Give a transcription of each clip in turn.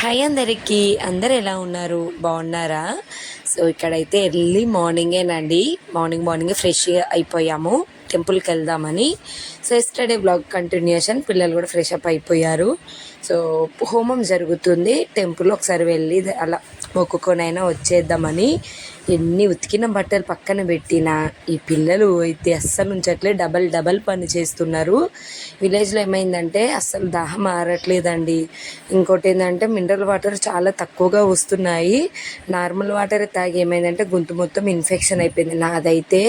Hi అందరికీ. అందరు ఎలా ఉన్నారు? బాగున్నారా? సో ఇక్కడైతే ఎర్లీ మార్నింగేనండి. మార్నింగ్ మార్నింగ్ ఫ్రెష్ అయిపోయాము. టెంపుల్కి వెళ్దామని. So yesterday blog continuation. పిల్లలు కూడా ఫ్రెష్ అప్ అయిపోయారు. సో హోమం జరుగుతుంది. టెంపుల్ ఒకసారి వెళ్ళి అలా మొక్కుకొనైనా వచ్చేద్దామని ఎన్ని ఉతికిన బట్టలు పక్కన పెట్టినా ఈ పిల్లలు అయితే అస్సలు ఉంచట్లే డబల్ డబల్ పని చేస్తున్నారు. విలేజ్లో ఏమైందంటే అస్సలు దాహం ఆరట్లేదండి. ఇంకోటి ఏంటంటే మినరల్ వాటర్ చాలా తక్కువగా వస్తున్నాయి. నార్మల్ వాటర్ తాగి ఏమైందంటే గొంతు మొత్తం ఇన్ఫెక్షన్ అయిపోయింది. నాదైతే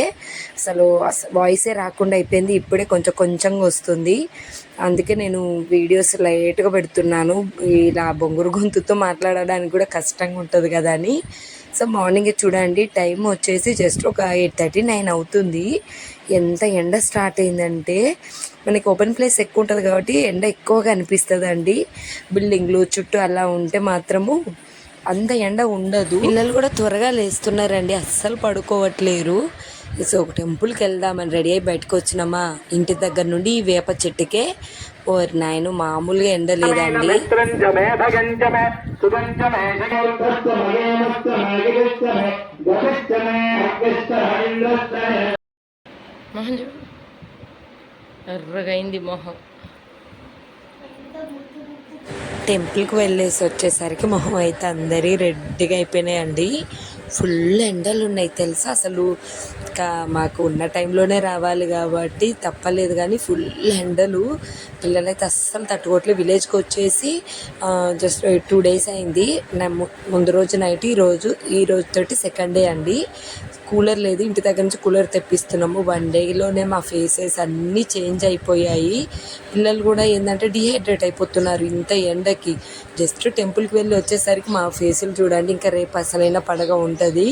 అసలు వాయిసే రాకుండా అయిపోయింది. ఇప్పుడే కొంచెం కొంచెంగా వస్తుంది. అందుకే నేను వీడియోస్ లైట్గా పెడుతున్నాను. ఇలా బొంగురు గొంతుతో మాట్లాడడానికి కూడా కష్టంగా ఉంటుంది కదా అని. సో మార్నింగ్ చూడండి టైం వచ్చేసి జస్ట్ ఒక ఎయిట్ థర్టీ నైన్ అవుతుంది. ఎంత ఎండ స్టార్ట్ అయిందంటే మనకి ఓపెన్ ప్లేస్ ఎక్కువ ఉంటుంది కాబట్టి ఎండ ఎక్కువగా అనిపిస్తుంది అండి బిల్డింగ్లు చుట్టూ అలా ఉంటే మాత్రము అంత ఎండ ఉండదు. పిల్లలు కూడా త్వరగా లేస్తున్నారండి అస్సలు పడుకోవట్లేరు. సో ఒక టెంపుల్కి వెళ్దామని రెడీ అయి బయటకు వచ్చినామా? ఇంటి దగ్గర నుండి ఈ వేప చెట్టుకే ఓరి నాయన మామూలుగా ఎండ లేదండి మొహం ఎర్రగైంది మొహం. టెంపుల్కి వెళ్ళేసి వచ్చేసరికి మొహం అయితే అందరి రెడ్డిగా అయిపోయినాయండి. ఫుల్ ఎండలు ఉన్నాయి తెలుసా? అసలు ఇంకా మాకు ఉన్న టైంలోనే రావాలి కాబట్టి తప్పలేదు కానీ ఫుల్ ఎండలు. పిల్లలైతే అస్సలు తట్టుకోవట్లేదు విలేజ్కి వచ్చేసి జస్ట్ టూ డేస్ అయింది. ముందు రోజు నైట్ ఈ రోజు ఈ రోజుతోటి సెకండ్ డే అండి. కూలర్ లేదు. ఇంటి దగ్గర నుంచి కూలర్ తెప్పిస్తున్నాము. వన్ డేలోనే మా ఫేసెస్ అన్నీ చేంజ్ అయిపోయాయి. పిల్లలు కూడా ఏంటంటే డిహైడ్రేట్ అయిపోతున్నారు ఇంత ఎండకి. జస్ట్ టెంపుల్కి వెళ్ళి వచ్చేసరికి మా ఫేసులు చూడండి ఇంకా రేపు అసలైన పడగ ఉంటుంది.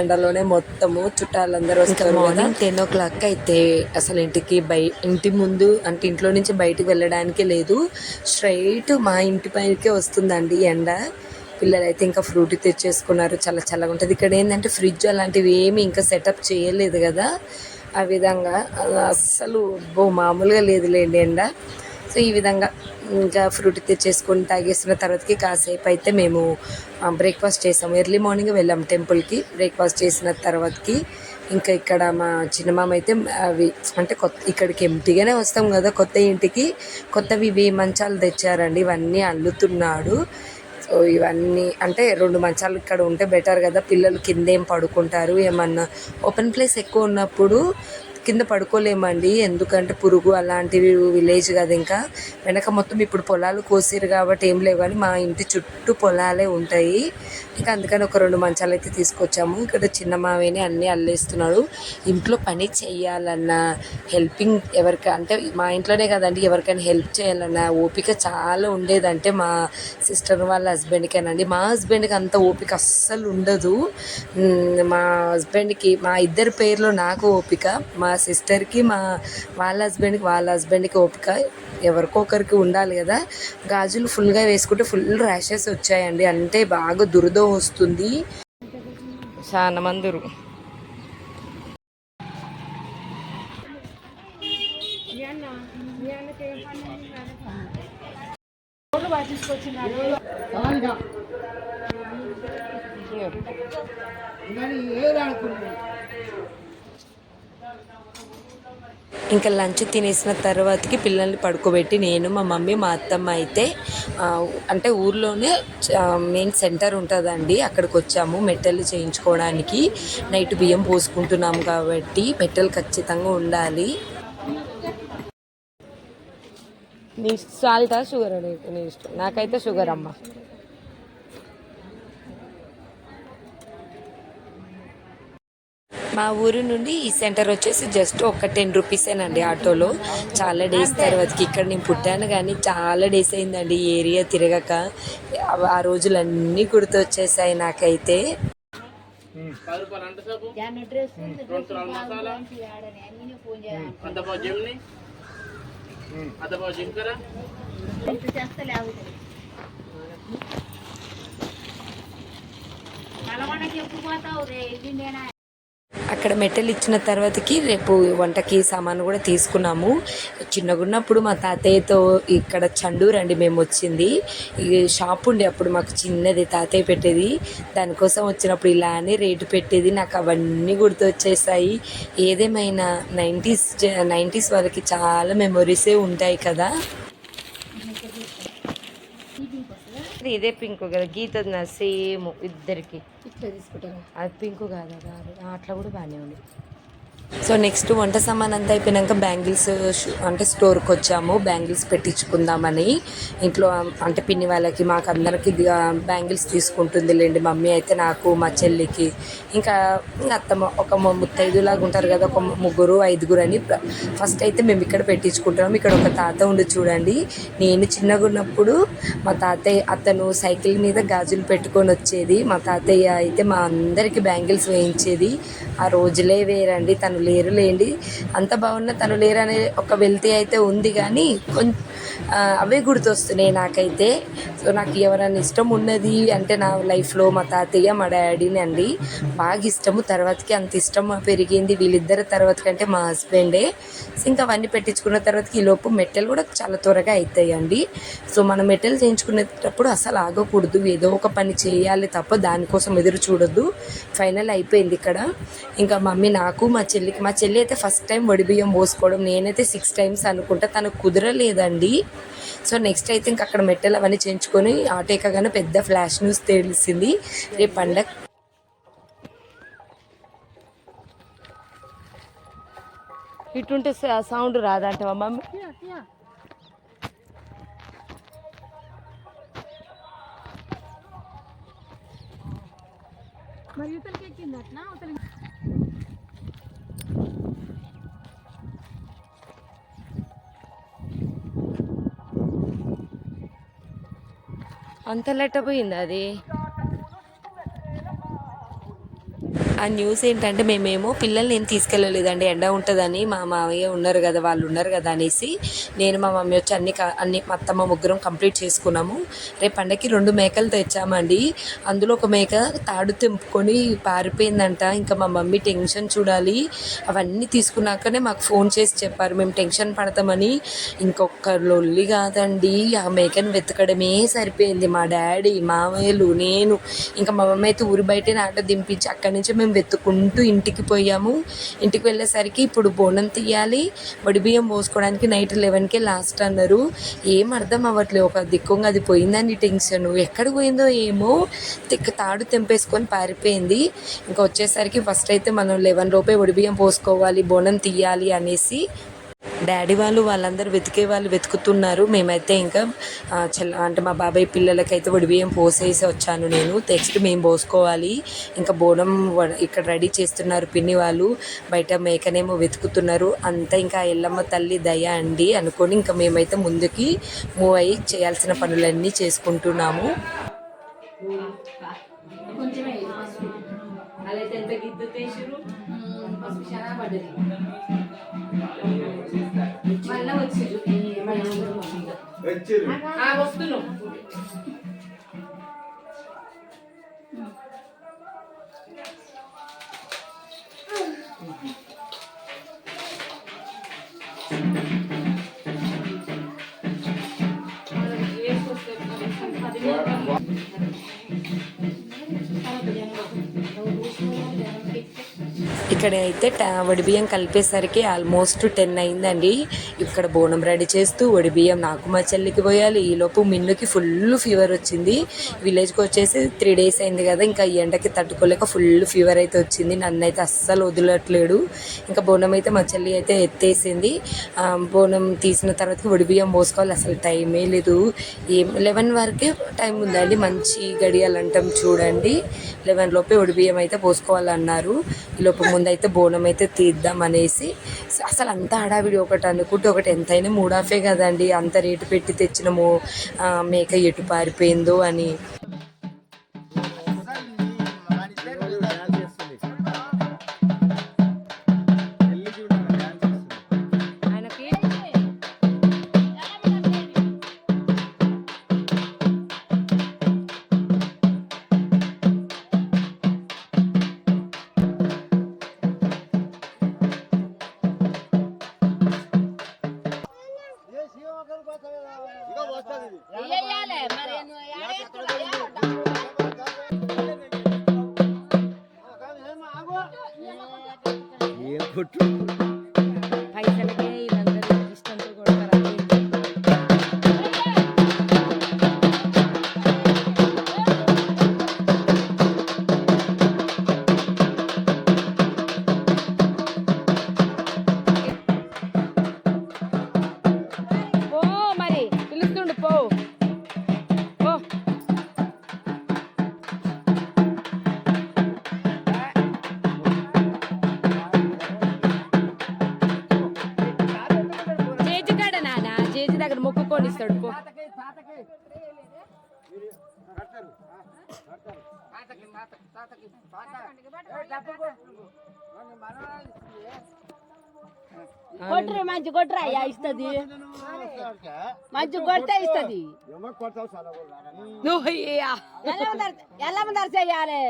ఎండలోనే మొత్తము చుట్టాలందరూ వస్తారు మార్నింగ్ టెన్ ఓ క్లాక్ అయితే అసలు ఇంటికి బయ ఇంటి ముందు అంటే ఇంట్లో నుంచి బయటికి వెళ్ళడానికి లేదు. స్ట్రైట్ మా ఇంటి పైకే వస్తుందండి ఎండ. పిల్లలు అయితే ఇంకా ఫ్రూట్ తెచ్చేసుకున్నారు. చాలా చల్లగా ఉంటుంది. ఇక్కడ ఏంటంటే ఫ్రిడ్జ్ అలాంటివి ఏమి ఇంకా సెటప్ చేయలేదు కదా. ఆ విధంగా అస్సలు బో మామూలుగా లేదులేండి ఎండ. సో ఈ విధంగా ఇంకా ఫ్రూట్ తెచ్చేసుకొని తాగేసిన తర్వాతకి కాసేపు అయితే మేము బ్రేక్ఫాస్ట్ చేసాము. ఎర్లీ మార్నింగ్ వెళ్ళాం టెంపుల్కి బ్రేక్ఫాస్ట్ చేసిన తర్వాతకి ఇంకా ఇక్కడ మా చిన్నమామ అయితే అవి అంటే కొత్త ఇక్కడికి ఎంటీగానే వస్తాం కదా కొత్త ఇంటికి. కొత్తవి ఇవి మంచాలు తెచ్చారండి. ఇవన్నీ అల్లుతున్నాడు. సో ఇవన్నీ అంటే రెండు మంచాలు ఇక్కడ ఉంటే బెటర్ కదా. పిల్లలు కింద ఏం పడుకుంటారు? ఏమన్నా ఓపెన్ ప్లేస్ ఎక్కువ ఉన్నప్పుడు కింద పడుకోలేమండి. ఎందుకంటే పురుగు అలాంటివి విలేజ్ కదా ఇంకా. వెనక మొత్తం ఇప్పుడు పొలాలు కోసిరు కాబట్టి ఏం లేవు కానీ మా ఇంటి చుట్టూ పొలాలే ఉంటాయి. ఇంకా అందుకని ఒక రెండు మంచాలు అయితే తీసుకొచ్చాము. ఇక్కడ చిన్న మావేని అన్నీ అల్లేస్తున్నాడు. ఇంట్లో పని చేయాలన్న హెల్పింగ్ ఎవరికి అంటే మా ఇంట్లోనే కదండి ఎవరికైనా హెల్ప్ చేయాలన్నా ఓపిక చాలా ఉండేదంటే మా సిస్టర్ వాళ్ళ హస్బెండ్కేనండి. మా హస్బెండ్కి అంత ఓపిక అస్సలు ఉండదు. మా హస్బెండ్కి మా ఇద్దరి పేర్లో నాకు ఓపిక. మా సిస్టర్కి మా వాళ్ళ హస్బెండ్కి వాళ్ళ హస్బెండ్కి ఓపిక ఎవరికో ఒకరికి ఉండాలి కదా. గాజులు ఫుల్గా వేసుకుంటే ఫుల్ ర్యాషెస్ వచ్చాయండి. అంటే బాగా దురద వస్తుంది. చాలా మందురు ఇంకా లంచ్ తినేసిన తర్వాతకి పిల్లల్ని పడుకోబెట్టి నేను మా మమ్మీ మా అత్తమ్మ అయితే అంటే ఊర్లోనే మెయిన్ సెంటర్ ఉంటుందండి. అక్కడికి వచ్చాము మెట్టెలు చేయించుకోవడానికి. నైట్ బియ్యం పోసుకుంటున్నాము కాబట్టి మెట్టెలు ఖచ్చితంగా ఉండాలి. నీ సాల్టా షుగర్ నీ ఇష్టం. నాకైతే షుగర్ అమ్మ. మా ఊరు నుండి ఈ సెంటర్ వచ్చేసి జస్ట్ ఒక టెన్ రూపీసేనండి ఆటోలో. చాలా డేస్ తర్వాతకి ఇక్కడ నేను పుట్టాను కానీ చాలా డేస్ అయిందండి. ఈ ఏరియా తిరగక ఆ- రోజులన్నీ గుర్తొచ్చేసాయి నాకైతే. పది రూపాయలు అంట సబ్బు రెండు అక్కడ మెట్టెలు ఇచ్చిన తర్వాతకి రేపు వంటకి సామాను కూడా తీసుకున్నాము. చిన్నగా ఉన్నప్పుడు మా తాతయ్యతో ఇక్కడ చండూరు అండి మేము వచ్చింది. ఈ షాప్ ఉండే అప్పుడు మాకు చిన్నది తాతయ్య పెట్టేది. దానికోసం వచ్చినప్పుడు ఇలానే రేటు పెట్టేది. నాకు అవన్నీ గుర్తొచ్చేసాయి. ఏదేమైనా నైంటీస్ నైంటీస్ వాళ్ళకి చాలా మెమొరీసే ఉంటాయి కదా. ఇదే పింక్ కదా గీత సేమ్ ఇద్దరికి. ఇట్లా తీసుకుంటారా? అది పింక్ కాదు అట్లా కూడా బాగానే ఉంది. సో నెక్స్ట్ వంట సామాన్ అంతా అయిపోయినాక బ్యాంగిల్స్ అంటే స్టోర్కి వచ్చాము. బ్యాంగిల్స్ పెట్టించుకుందామని. ఇంట్లో అంటే పిన్ని వాళ్ళకి మాకు అందరికి బ్యాంగిల్స్ తీసుకుంటుంది లేండి మమ్మీ. అయితే నాకు మా చెల్లికి ఇంకా అత్తమ్మ ఒక ముత్తైదులాగా ఉంటారు కదా ఒక ముగ్గురు ఐదుగురు అని ఫస్ట్ అయితే మేము ఇక్కడ పెట్టించుకుంటాం ఇక్కడ ఒక తాత ఉండి చూడండి. నేను చిన్నగా ఉన్నప్పుడు మా తాతయ్య అతను సైకిల్ మీద గాజులు పెట్టుకొని వచ్చేది. మా తాతయ్య అయితే మా అందరికి బ్యాంగిల్స్ వేయించేది. ఆ రోజులే వేరండి. తను లేరు లేండి అంత బాగున్నా తను లేరు అనే ఒక వెళ్తే అయితే ఉంది కానీ కొంచెం అవే గుర్తొస్తున్నాయి నాకైతే. సో నాకు ఎవరైనా ఇష్టం ఉన్నది అంటే నా లైఫ్లో మా తాతయ్య మా డాడీని అండి. బాగా ఇష్టము. తర్వాతకి అంత ఇష్టం పెరిగింది వీళ్ళిద్దరి తర్వాత కంటే మా హస్బెండే. ఇంకా అవన్నీ పెట్టించుకున్న తర్వాతకి ఈ లోపు మెట్టెలు కూడా చాలా త్వరగా అవుతాయండి సో మనం మెట్టెలు చేయించుకునేటప్పుడు అసలు ఆగకూడదు. ఏదో ఒక పని చేయాలి తప్ప దానికోసం ఎదురు చూడొద్దు. ఫైనల్ అయిపోయింది ఇక్కడ. ఇంకా మమ్మీ నాకు మా చెల్లి చెల్లికి మా చెల్లి అయితే ఫస్ట్ టైం వడి బియ్యం పోసుకోవడం నేనైతే సిక్స్ టైమ్స్ అనుకుంటా. తనకు కుదరలేదండి. సో నెక్స్ట్ అయితే ఇంకా అక్కడ మెట్టెలు అవన్నీ చేయించుకొని ఆటో ఎక్కగానే పెద్ద ఫ్లాష్ న్యూస్ తెలిసింది. రేపు పండగ ఇటుంటే సౌండ్ రాదంటవా మమ్మీ? మరి అంత ఎక్కింది అట్లా అంత లెట్టపోయింది అది. ఆ న్యూస్ ఏంటంటే మేమేమో పిల్లల్ని నేను తీసుకెళ్ళలేదండి. ఎండ ఉంటుందని మా మామయ్య ఉన్నారు కదా వాళ్ళు ఉన్నారు కదా అనేసి నేను మా మమ్మీ వచ్చి అన్ని అన్ని మా అత్తమ్మ ముగ్గురం కంప్లీట్ చేసుకున్నాము. రేపు పండగకి రెండు మేకలు తెచ్చామండి. అందులో ఒక మేక తాడు తెంపుకొని పారిపోయిందంట. ఇంకా మా మమ్మీ టెన్షన్ చూడాలి. అవన్నీ తీసుకున్నాకనే మాకు ఫోన్ చేసి చెప్పారు. మేము టెన్షన్ పడతామని. ఇంకొక లొల్లి కాదండి. ఆ మేకను వెతకడమే సరిపోయింది. మా డాడీ మామయ్యలు నేను. ఇంకా మా మమ్మీ అయితే ఊరి బయటే నాట దింపించి అక్కడి నుంచి మేము వెతుక్కుంటూ ఇంటికి పోయాము. ఇంటికి వెళ్ళేసరికి ఇప్పుడు బోనం తీయాలి. వడిబియ్యం పోసుకోవడానికి నైట్ లెవెన్కే లాస్ట్ అన్నారు. ఏం అర్థం అవ్వట్లేదు. ఒక దిక్కుంగా అది పోయిందని టెన్షన్. ఎక్కడ పోయిందో ఏమో తిక్క తాడు తెంపేసుకొని పారిపోయింది. ఇంకా వచ్చేసరికి ఫస్ట్ అయితే మనం లెవెన్ లోపే వడిబియ్యం పోసుకోవాలి బోనం తీయాలి అనేసి డాడీ వాళ్ళు వాళ్ళందరూ వెతికే వాళ్ళు వెతుకుతున్నారు. మేమైతే ఇంకా ఆ, చెల్ల అంటే మా బాబాయ్ పిల్లలకైతే వడిబియ్యం పోసేసి వచ్చాను నేను. నెక్స్ట్ మేము పోసుకోవాలి. ఇంకా బోనం ఇక్కడ రెడీ చేస్తున్నారు పిన్ని వాళ్ళు. బయట మేకనేమో వెతుకుతున్నారు. అంతా ఇంకా ఎల్లమ్మ తల్లి దయ అండి అనుకొని ఇంకా మేమైతే ముందుకి మూవ్ అయ్యి చేయాల్సిన పనులన్నీ చేసుకుంటున్నాము. కొంచెమే పసుపు పసుపు చాలా పడ్డది మళ్ళీ వచ్చారు వస్తున్నాం Thank you. ఇక్కడ అయితే వడిబియ్యం కలిపేసరికి ఆల్మోస్ట్ టెన్ అయిందండి. ఇక్కడ బోనం రెడీ చేస్తూ వడిబియ్యం నాకు మా చెల్లికి పోయాలి. ఈలోపు మిన్నుకి ఫుల్ ఫీవర్ వచ్చింది. విలేజ్కి వచ్చేసి త్రీ డేస్ అయింది కదా ఇంకా ఈ ఎండకి తట్టుకోలేక ఫుల్ ఫీవర్ అయితే వచ్చింది. నన్ను అయితే అస్సలు వదలట్లేడు. ఇంకా బోనం అయితే మా చెల్లి అయితే ఎత్తేసింది. బోనం తీసిన తర్వాత వడిబియ్యం పోసుకోవాలి. అసలు టైమే లేదు. ఏం లెవెన్ వరకే టైం ఉందండి. మంచి గడియాలు అంటాం చూడండి. లెవెన్ లోపే వడిబియ్యం అయితే పోసుకోవాలన్నారు. ఈ ముందు అయితే బోనం అయితే తీద్దాం అనేసి. అసలు అంత హడావిడి ఒకటి అనుకుంటే ఒకటి ఎంతైనా మూడాఫే కదండి. అంత రేటు పెట్టి తెచ్చినము మేక ఎటు పారిపోయిందో అని. కొట్టు పైసలకే ఇస్తాడు పో. కొట్రే మంచి కొట్రా అయ్యా ఇస్తుంది. మంచి కొడితే ఇస్తుంది. నువ్వు. ఎలా ముందర చెయ్యాలి?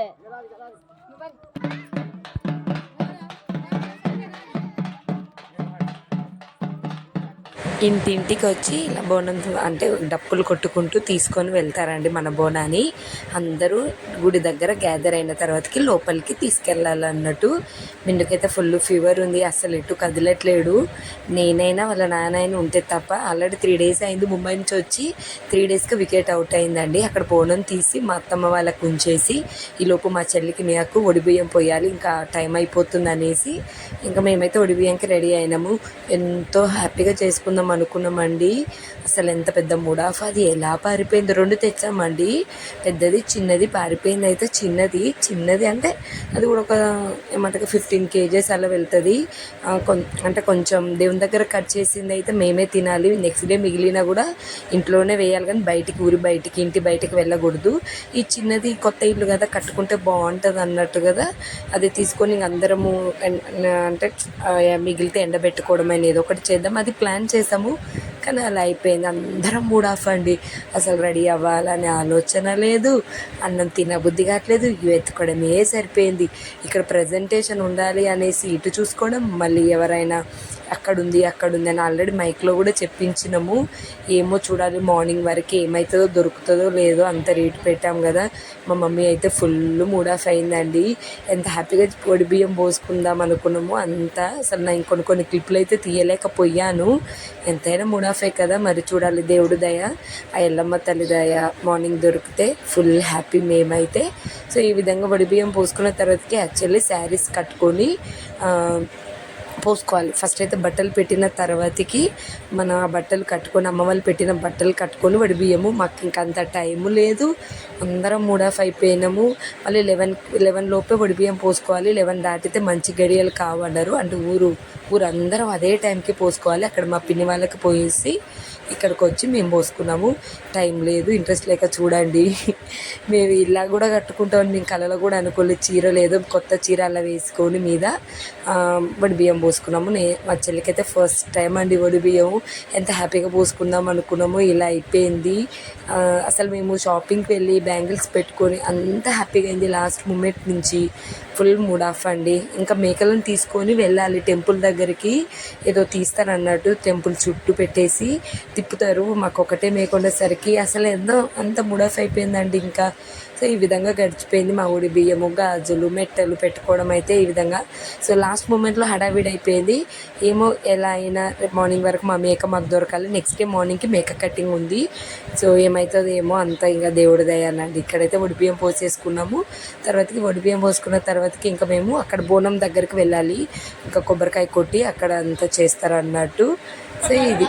ఇంటింటికి వచ్చి ఇలా బోనం అంటే డప్పులు కొట్టుకుంటూ తీసుకొని వెళ్తారండి మన బోనాన్ని. అందరూ గుడి దగ్గర గ్యాదర్ అయిన తర్వాతకి లోపలికి తీసుకెళ్ళాలన్నట్టు. మిండుకైతే ఫుల్ ఫీవర్ ఉంది అసలు ఎటు కదలట్లేడు. నేనైనా వాళ్ళ నాన్న ఉంటే తప్ప ఆల్రెడీ త్రీ డేస్ అయింది ముంబై నుంచి వచ్చి త్రీ డేస్కి వికెట్ అవుట్ అయిందండి. అక్కడ బోనం తీసి మా అత్తమ్మ వాళ్ళకు ఉంచేసి ఈలోపు మా చెల్లికి నాకు ఒడిబియ్యం పోయాలి ఇంకా టైం అయిపోతుంది అనేసి ఇంకా మేమైతే ఒడిబియ్యంకి రెడీ అయినాము. ఎంతో హ్యాపీగా చేసుకుందాం అనుకున్నామండి. అసలు ఎంత పెద్ద ముడాఫ్ అది? ఎలా పారిపోయింది? రెండు తెచ్చామండి. పెద్దది చిన్నది పారిపోయింది అయితే చిన్నది. చిన్నది అంటే అది కూడా ఒక ఏమంటారు ఫిఫ్టీన్ కేజెస్ అలా వెళ్తుంది. కొం- అంటే కొంచెం దేవుని దగ్గర కట్ చేసింది అయితే మేమే తినాలి. నెక్స్ట్ డే మిగిలినా కూడా ఇంట్లోనే వేయాలి కానీ బయటికి ఊరి బయటికి ఇంటి బయటికి వెళ్ళకూడదు. ఈ చిన్నది కొత్త ఇల్లు కదా కట్టుకుంటే బాగుంటుంది అన్నట్టు కదా. అది తీసుకొని అందరము అంటే మిగిలితే ఎండబెట్టుకోవడం అనేది ఏదో ఒకటి చేద్దాం. అది ప్లాన్ చేస్తాము. కానీ అలా అయిపోయింది. అందరం మూడ్ ఆఫ్ అండి అసలు రెడీ అవ్వాలనే ఆలోచన లేదు. అన్నం తినబుద్ధి కావట్లేదు. ఇవి ఎత్తుకోవడమే సరిపోయింది. ఇక్కడ ప్రజెంటేషన్ ఉండాలి అనేసి ఇటు చూసుకోవడం మళ్ళీ ఎవరైనా అక్కడ ఉంది అక్కడ ఉంది అని ఆల్రెడీ మైక్లో కూడా చెప్పించినాము. ఏమో చూడాలి మార్నింగ్ వరకు ఏమవుతుందో దొరుకుతుందో లేదో అంత రేటు పెట్టాం కదా. మా మమ్మీ అయితే ఫుల్ మూడ్ ఆఫ్ అయిందండి. ఎంత హ్యాపీగా పొడి బియ్యం పోసుకుందాం అనుకున్నాము అంతా. అసలు నేను కొన్ని కొన్ని క్లిప్లు అయితే తీయలేకపోయాను. ఎంతైనా మూడ్ ఆఫే కదా మరి చూడాలి దేవుడు దయ ఆ ఎల్లమ్మ తల్లి దయ మార్నింగ్ దొరికితే ఫుల్ హ్యాపీ మేమైతే. సో ఈ విధంగా వడి బియ్యం పోసుకున్న తర్వాతకి యాక్చువల్లీ శారీస్ కట్టుకొని పోసుకోవాలి. ఫస్ట్ అయితే బట్టలు పెట్టిన తర్వాతకి మన బట్టలు కట్టుకొని అమ్మ వాళ్ళు పెట్టిన బట్టలు కట్టుకొని వడి బియ్యము. మాకు ఇంకంత టైము లేదు. అందరం మూడ్ ఆఫ్ అయిపోయినాము. మళ్ళీ లెవెన్ లెవెన్ లోపే వడి బియ్యం పోసుకోవాలి. లెవెన్ దాటితే మంచి గడియలు కావన్నారు అంటే ఊరు ఊరు అందరం అదే టైంకి పోసుకోవాలి. అక్కడ మా పిన్ని వాళ్ళకి పోయేసి ఇక్కడికి వచ్చి మేము పోసుకున్నాము. టైం లేదు ఇంట్రెస్ట్ లేక చూడండి. మేము ఇలా కూడా కట్టుకుంటామని మేము కళలో కూడా అనుకోలేదు. చీర లేదు కొత్త చీర అలా వేసుకొని మీద వడి బియ్యం పోసుకున్నాము. నే మా చెల్లికైతే ఫస్ట్ టైం అండి వడి బియ్యం. ఎంత హ్యాపీగా పోసుకుందాం అనుకున్నాము ఇలా అయిపోయింది. అసలు మేము షాపింగ్కి వెళ్ళి బ్యాంగిల్స్ పెట్టుకొని అంత హ్యాపీగా అయింది లాస్ట్ మూమెంట్ నుంచి. ఫుల్ మూడ్ ఆఫ్ అండి. ఇంకా మేకలను తీసుకొని వెళ్ళాలి. టెంపుల్ దగ్గరికి ఏదో తీస్తారన్నట్టు టెంపుల్ చుట్టూ పెట్టేసి తిప్పుతారు. మాకు ఒకటే మేక ఉండేసరికి అసలు ఎంతో అంత మూడ్ ఆఫ్ అయిపోయిందండి ఇంకా. సో ఈ విధంగా గడిచిపోయింది మా ఊడి బియ్యము గాజులు మెట్టలు పెట్టుకోవడం అయితే ఈ విధంగా సో లాస్ట్ మూమెంట్లో హడావిడి అయిపోయింది ఏమో ఎలా అయినా రేపు మార్నింగ్ వరకు మా మేక మాకు దొరకాలి నెక్స్ట్ డే మార్నింగ్కి మేక కటింగ్ ఉంది సో ఏమవుతుంది ఏమో అంతా ఇంకా దేవుడి దయాలండి ఇక్కడైతే ఒడిబియ్యం పోసేసుకున్నాము తర్వాతకి ఒడిబియ్యం పోసుకున్న తర్వాతకి ఇంకా మేము అక్కడ బోనం దగ్గరికి వెళ్ళాలి ఇంకా కొబ్బరికాయ కొట్టి అక్కడ అంతా చేస్తారు అన్నట్టు సో ఇది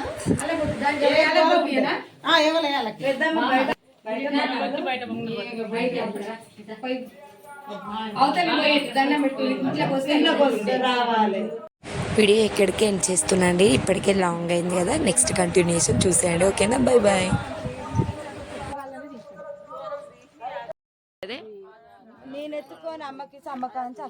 వీడియో ఎక్కడికి ఎండ్ చేస్తున్నాండి ఇప్పటికే లాంగ్ అయింది కదా నెక్స్ట్ కంటిన్యూషన్ చూసేయండి ఓకేనా బాయ్ బాయ్ నేను ఎత్తుకొని అమ్మకి అమ్మకాంచి